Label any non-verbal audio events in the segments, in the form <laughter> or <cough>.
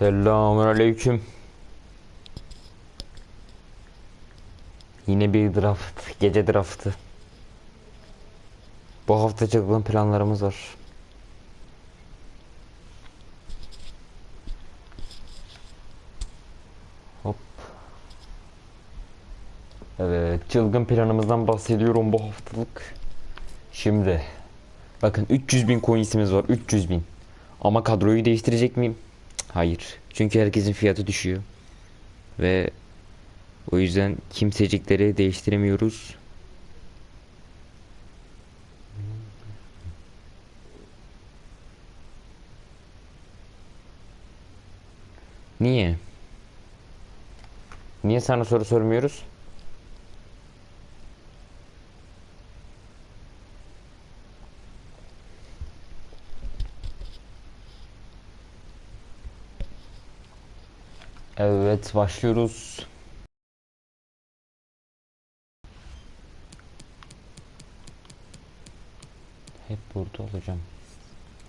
Selamünaleyküm. Yine bir draft, gece draftı. Bu hafta çılgın planlarımız var. Hop. Evet, çılgın planımızdan bahsediyorum bu haftalık. Şimdi, bakın 300 bin coinsimiz var, 300 bin. Ama kadroyu değiştirecek miyim? Hayır. Çünkü herkesin fiyatı düşüyor. Ve o yüzden kimsecikleri değiştiremiyoruz. Niye? Niye sana soru sormuyoruz? Evet başlıyoruz. Hep burada olacağım.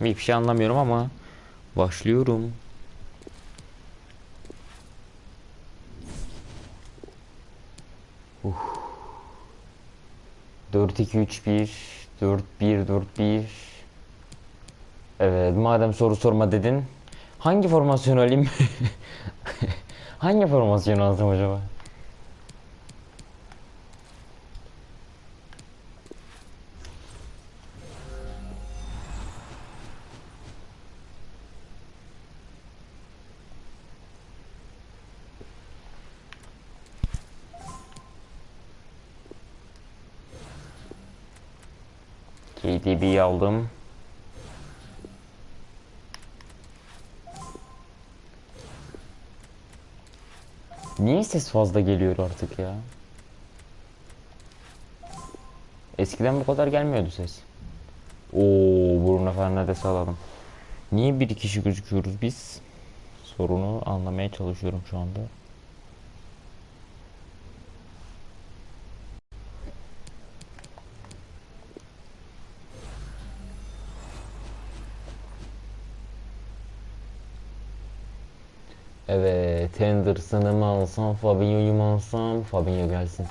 Hiçbir şey anlamıyorum ama başlıyorum. Uh. 4 2 3 1 4 1 4 1 Evet madem soru sorma dedin Hangi formasyon alayım? <laughs> Hangi formasyon alsam acaba? KDB'yi aldım. Niye ses fazla geliyor artık ya? Eskiden bu kadar gelmiyordu ses. Oo, Bruno Fernandes alalım. Niye bir kişi gözüküyoruz biz? Sorunu anlamaya çalışıyorum şu anda. Evet, Henderson'ı mı alsam, Fabinho'yu mu alsam? Fabinho gelsin.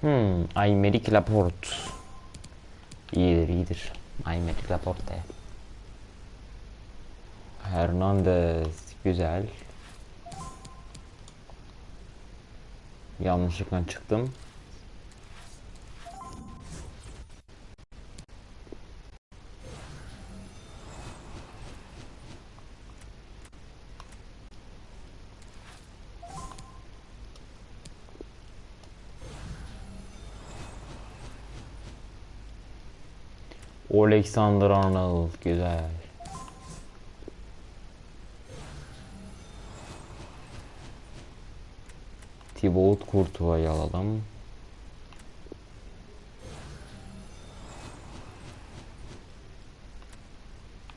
Hmm, Aymeric Laporte. İyidir, iyidir. Aymeric Laporte. Hernandez, güzel. Yanlışlıkla çıktım. Alexander Arnold güzel. Thibaut Courtois'ı alalım.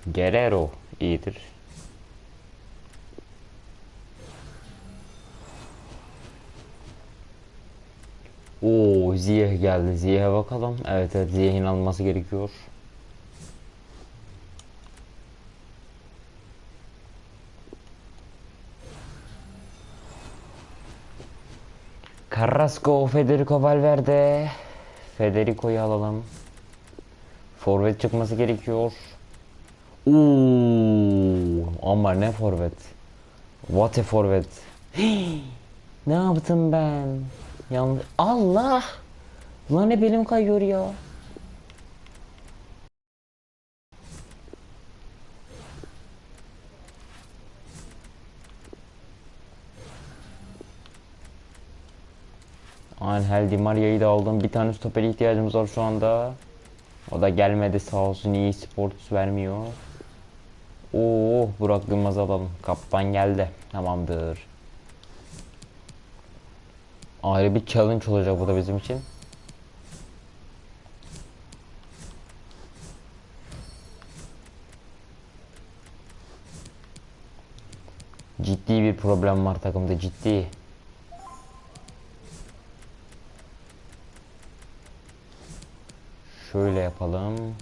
Guerrero iyidir. Oo Ziyeh geldi. Ziyeh'e bakalım. Evet evet Ziyeh'in alınması gerekiyor. Carrasco, Federico Valverde. Federico'yu alalım. Forvet çıkması gerekiyor. Oo, ama ne forvet. What a forvet. ne yaptım ben? Yanlış. Allah! Lan ne belim kayıyor ya. Angel Di Maria'yı da aldım. Bir tane stopere ihtiyacımız var şu anda. O da gelmedi sağ olsun iyi sports vermiyor. Oo Burak Yılmaz alalım. Kaptan geldi. Tamamdır. Ayrı bir challenge olacak bu da bizim için. Ciddi bir problem var takımda ciddi. yapalım.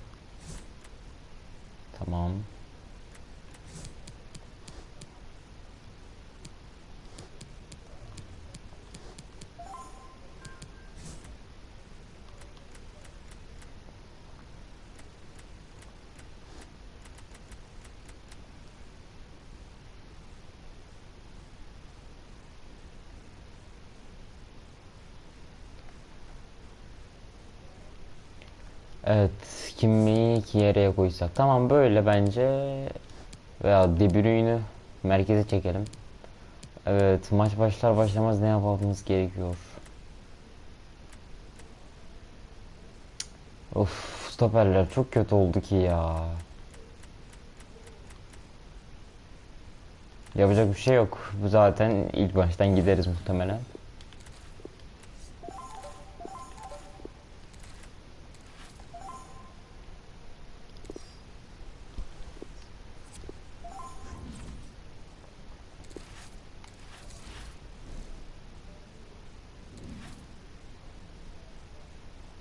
Tamam. Yere koysak. Tamam böyle bence. Veya De Bruyne'ü merkeze çekelim. Evet, maç başlar başlamaz ne yapmamız gerekiyor? Of, stoperler çok kötü oldu ki ya. Yapacak bir şey yok. Bu zaten ilk baştan gideriz muhtemelen.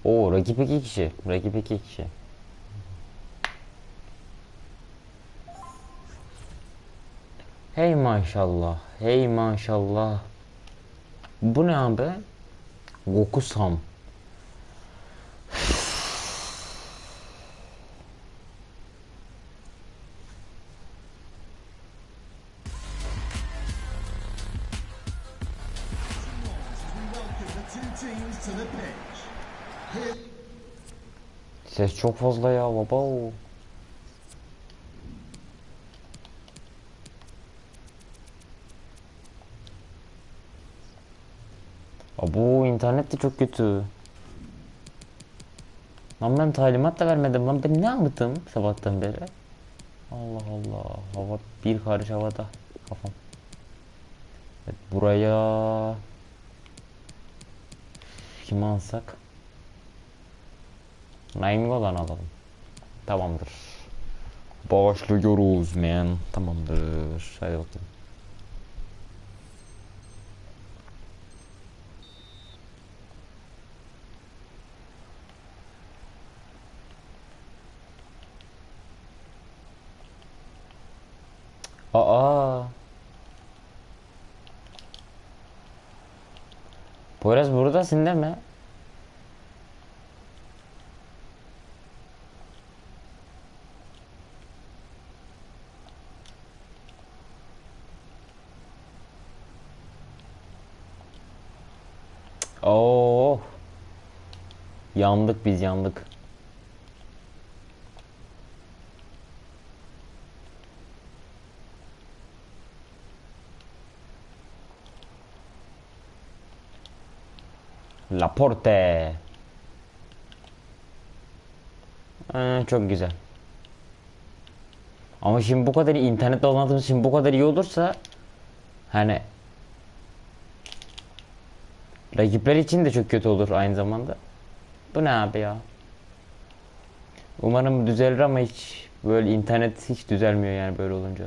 Oo rakip iki kişi. Rakip iki kişi. Hey maşallah. Hey maşallah. Bu ne abi? Goku Sam. Çok fazla ya baba. Bu internet de çok kötü. Lan ben talimat da vermedim lan ben ne yaptım sabahtan beri? Allah Allah hava bir karış havada kafam. Evet, buraya kimi alsak? Nainggolan alalım. Tamamdır. Başlıyoruz man. Tamamdır. Hadi bakalım. Aa. Poyraz buradasın değil mi? Oo. Yandık biz yandık. Laporte. Ee, çok güzel. Ama şimdi bu kadar iyi, internet bağlantımız şimdi bu kadar iyi olursa hani rakipler için de çok kötü olur aynı zamanda. Bu ne abi ya? Umarım düzelir ama hiç böyle internet hiç düzelmiyor yani böyle olunca.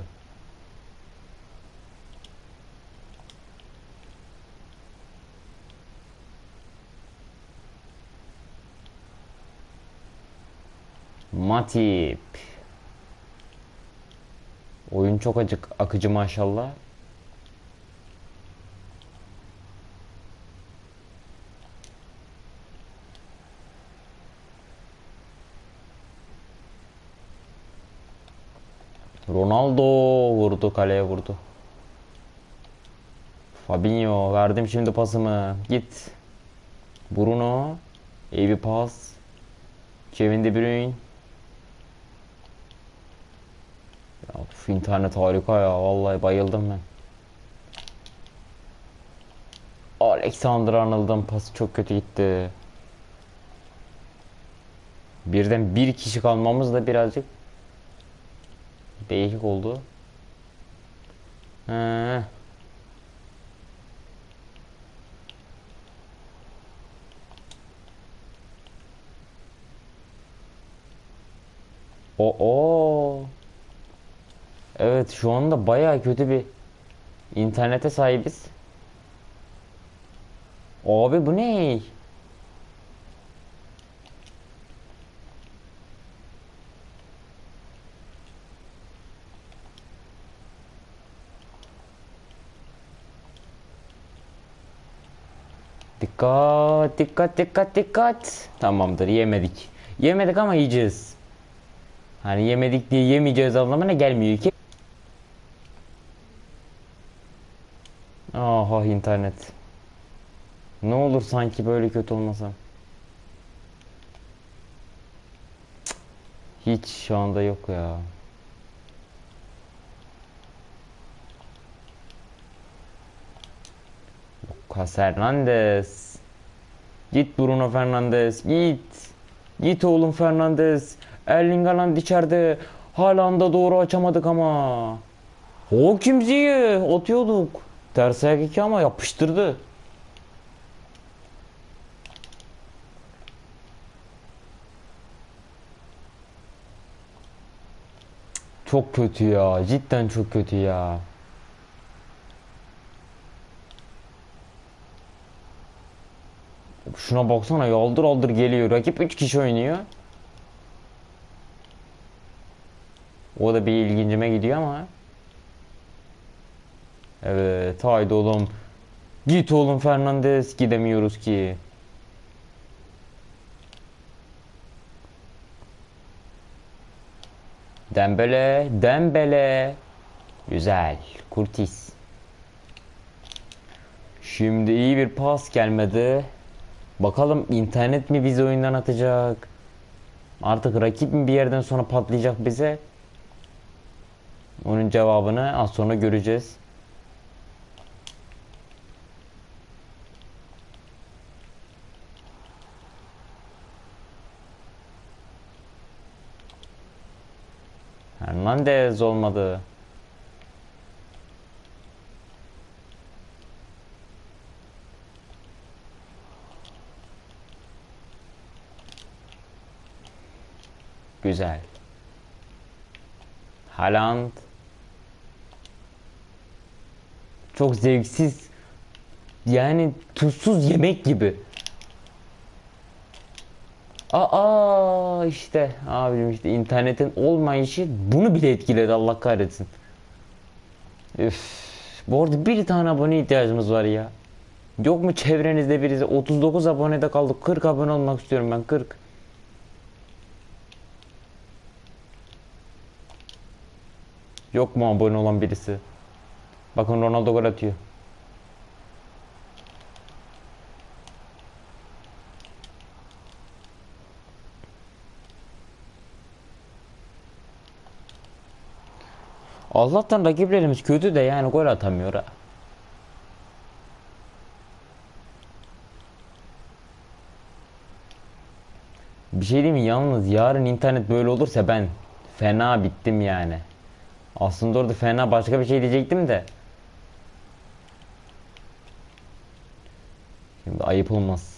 Matip. Oyun çok acık akıcı maşallah. Ronaldo vurdu kaleye vurdu. Fabinho verdim şimdi pasımı. Git. Bruno. İyi bir pas. Kevin De Bruyne. Ya, Of, internet harika ya. Vallahi bayıldım ben. Alexander Arnold'un pası çok kötü gitti. Birden bir kişi kalmamız da birazcık değişik oldu. He. O o. Evet şu anda bayağı kötü bir internete sahibiz. Abi bu ne? Dikkat, dikkat, dikkat, dikkat. Tamamdır, yemedik. Yemedik ama yiyeceğiz. Hani yemedik diye yemeyeceğiz anlamına gelmiyor ki. Aha internet. Ne olur sanki böyle kötü olmasa. Hiç şu anda yok ya. Lucas Hernandez. Git Bruno Fernandes. Git. Git oğlum Fernandes. Erling Haaland içeride. Haaland'a doğru açamadık ama. O kimziyi atıyorduk. Ters ayak iki ama yapıştırdı. Çok kötü ya. Cidden çok kötü ya. Şuna baksana yaldır aldır geliyor. Rakip 3 kişi oynuyor. O da bir ilgincime gidiyor ama. Evet haydi oğlum. Git oğlum Fernandez. Gidemiyoruz ki. Dembele, Dembele. Güzel. Kurtis. Şimdi iyi bir pas gelmedi. Bakalım internet mi bizi oyundan atacak? Artık rakip mi bir yerden sonra patlayacak bize? Onun cevabını az sonra göreceğiz. Hernandez olmadı. Güzel. Haaland. Çok zevksiz. Yani tuzsuz yemek gibi. Aa işte abim işte internetin olmayışı bunu bile etkiledi Allah kahretsin. Üf. Bu arada bir tane abone ihtiyacımız var ya. Yok mu çevrenizde birisi 39 abonede kaldık 40 abone olmak istiyorum ben 40. Yok mu abone olan birisi? Bakın Ronaldo gol atıyor. Allah'tan rakiplerimiz kötü de yani gol atamıyor ha. Bir şey diyeyim mi? Yalnız yarın internet böyle olursa ben fena bittim yani. Aslında orada fena başka bir şey diyecektim de. Şimdi ayıp olmaz.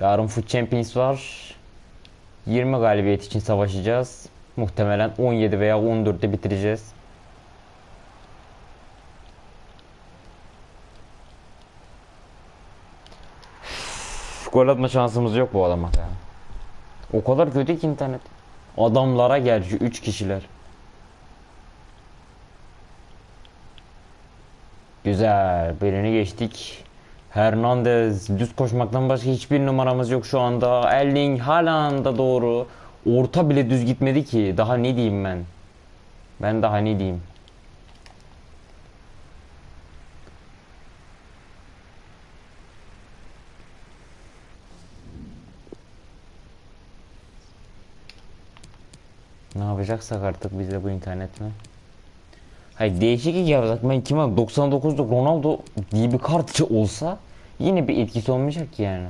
Yarın Foot Champions var. 20 galibiyet için savaşacağız. Muhtemelen 17 veya 14'te bitireceğiz. Gol atma şansımız yok bu adama ya. O kadar kötü ki internet. Adamlara şu 3 kişiler. Güzel. Birini geçtik. Hernandez düz koşmaktan başka hiçbir numaramız yok şu anda. Erling Haaland'a doğru. Orta bile düz gitmedi ki. Daha ne diyeyim ben? Ben daha ne diyeyim? Ne yapacaksak artık bize bu internet mi? Hayır değişiklik yapacak. Ben kime 99'luk Ronaldo diye bir kartçı olsa yine bir etkisi olmayacak yani.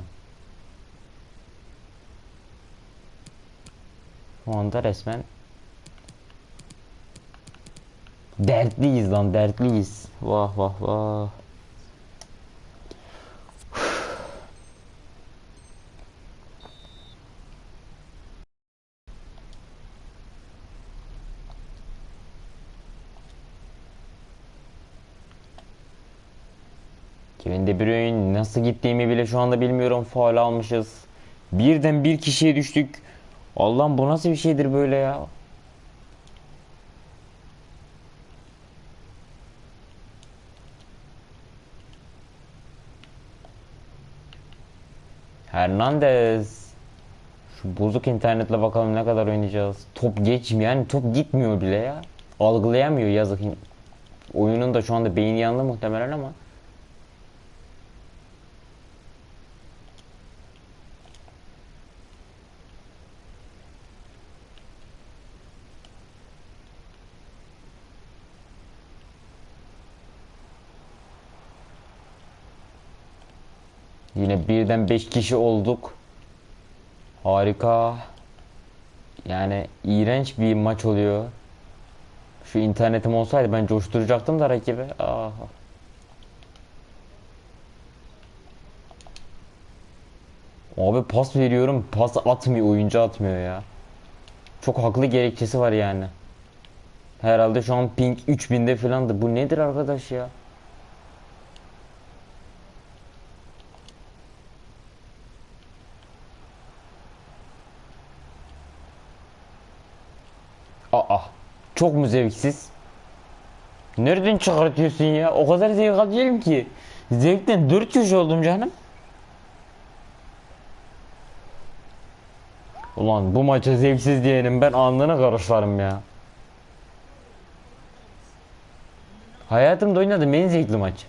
Şu anda resmen dertliyiz lan dertliyiz. Vah vah vah. Kevin De Bruyne nasıl gittiğimi bile şu anda bilmiyorum. Faal almışız. Birden bir kişiye düştük. Allah'ım bu nasıl bir şeydir böyle ya? Hernandez. Şu bozuk internetle bakalım ne kadar oynayacağız. Top geçmiyor yani top gitmiyor bile ya. Algılayamıyor yazık. Oyunun da şu anda beyni yandı muhtemelen ama. Yine birden 5 kişi olduk. Harika. Yani iğrenç bir maç oluyor. Şu internetim olsaydı ben coşturacaktım da rakibi. Ah. Abi pas veriyorum. Pas atmıyor. Oyuncu atmıyor ya. Çok haklı gerekçesi var yani. Herhalde şu an ping 3000'de falandı. Bu nedir arkadaş ya? Aa, çok mu zevksiz? Nereden çıkartıyorsun ya? O kadar zevk alıyorum ki. Zevkten dört köşe oldum canım. Ulan bu maça zevksiz diyelim ben alnına karışlarım ya. Hayatımda oynadığım en zevkli maç.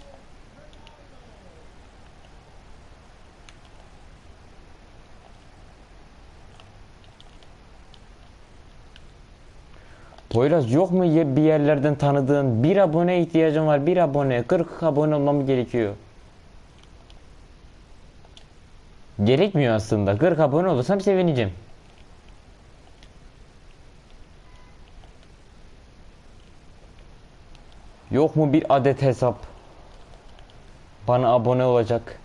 Poyraz yok mu bir yerlerden tanıdığın bir abone ihtiyacım var bir abone 40 abone olmam gerekiyor. Gerekmiyor aslında 40 abone olursam sevineceğim. Yok mu bir adet hesap? Bana abone olacak.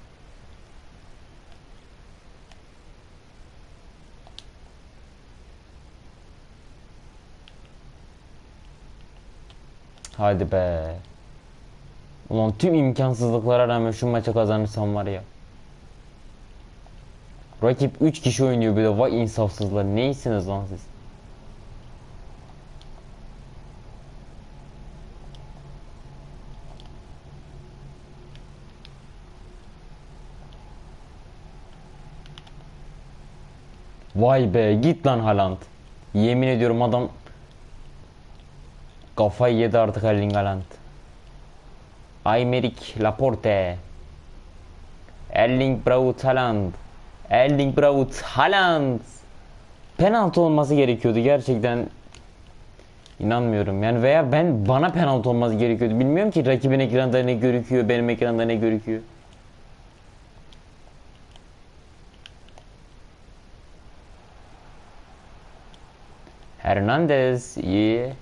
Hadi be. Ulan tüm imkansızlıklara rağmen şu maçı kazanırsam var ya. Rakip 3 kişi oynuyor bir de vay insafsızlar. Neysiniz lan siz? Vay be git lan Haaland. Yemin ediyorum adam kafayı yedi artık Erling Haaland. Aymeric Laporte. Erling Braut Haaland. Erling Braut Haaland. Penaltı olması gerekiyordu gerçekten. İnanmıyorum yani veya ben bana penaltı olması gerekiyordu. Bilmiyorum ki rakibin ekranda ne görüküyor, benim ekranda ne görüküyor. Hernandez iyi.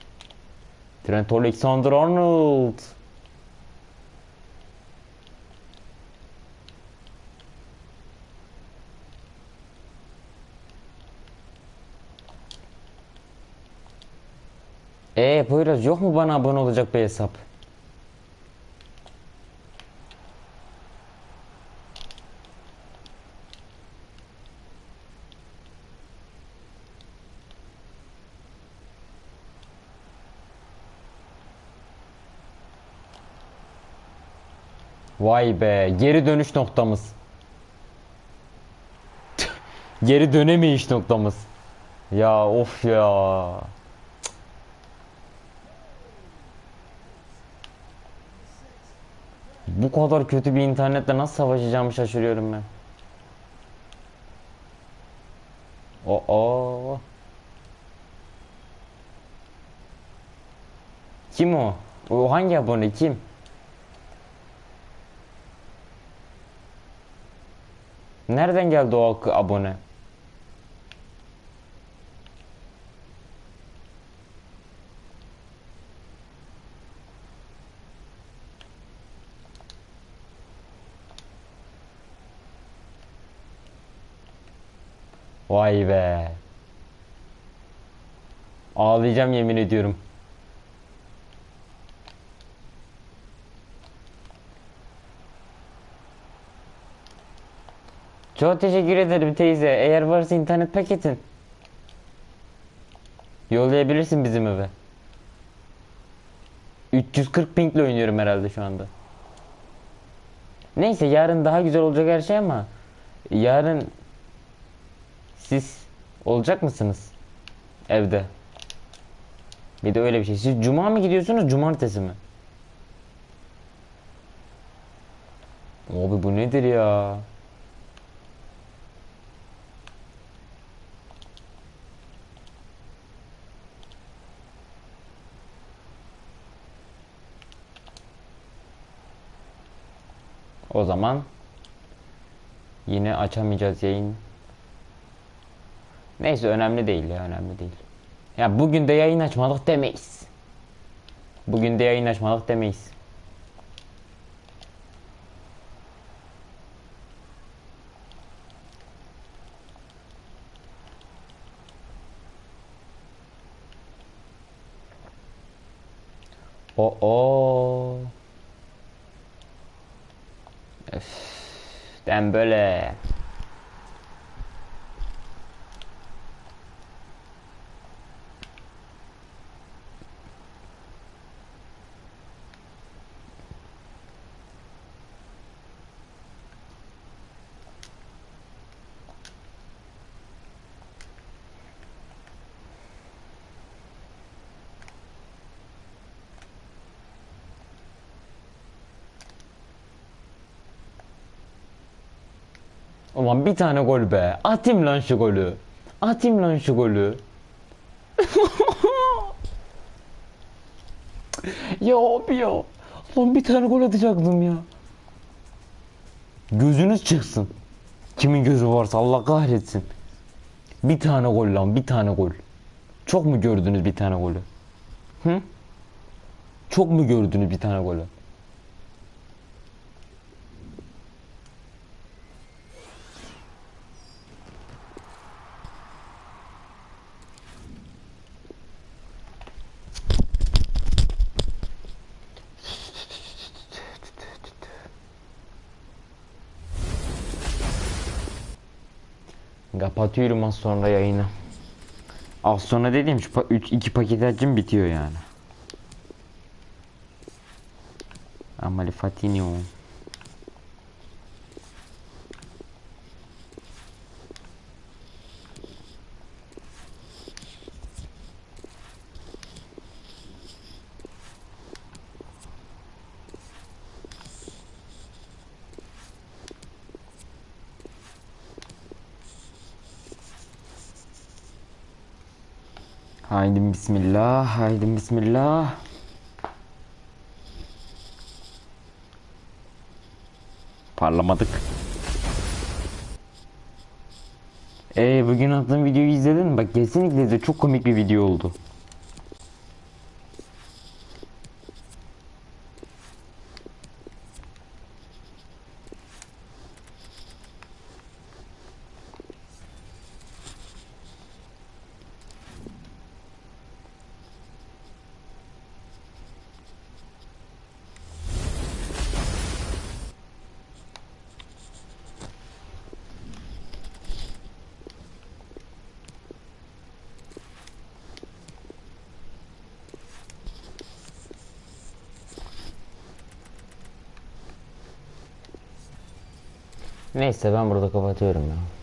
Trent Alexander-Arnold. Ee Poyraz yok mu bana abone olacak bir hesap? Vay be geri dönüş noktamız. geri dönemeyiş noktamız. Ya of ya. Bu kadar kötü bir internetle nasıl savaşacağımı şaşırıyorum ben. Oo. Kim o? O hangi abone kim? Nereden geldi o abone? Vay be. Ağlayacağım yemin ediyorum. Çok teşekkür ederim teyze. Eğer varsa internet paketin. Yollayabilirsin bizim eve. 340 pingle oynuyorum herhalde şu anda. Neyse yarın daha güzel olacak her şey ama Yarın siz olacak mısınız? Evde. Bir de öyle bir şey. Siz cuma mı gidiyorsunuz, cumartesi mi? Abi bu nedir ya? O zaman yine açamayacağız yayın. Neyse önemli değil ya önemli değil. Ya bugün de yayın açmadık demeyiz. Bugün de yayın açmadık demeyiz. O o. Öf, ben böyle. Ulan bir tane gol be. Atayım lan şu golü. Atayım lan şu golü. ya abi ya. Lan bir tane gol atacaktım ya. Gözünüz çıksın. Kimin gözü varsa Allah kahretsin. Bir tane gol lan bir tane gol. Çok mu gördünüz bir tane golü? Hı? Çok mu gördünüz bir tane golü? Kapatıyorum az sonra yayını. Az sonra dediğim şu 3 2 paket açım bitiyor yani. Amali Fatini o. Haydi bismillah, haydi bismillah. Parlamadık. Ee bugün attığım videoyu izledin mi? Bak kesinlikle izle. Çok komik bir video oldu. Neyse ben burada kapatıyorum ya.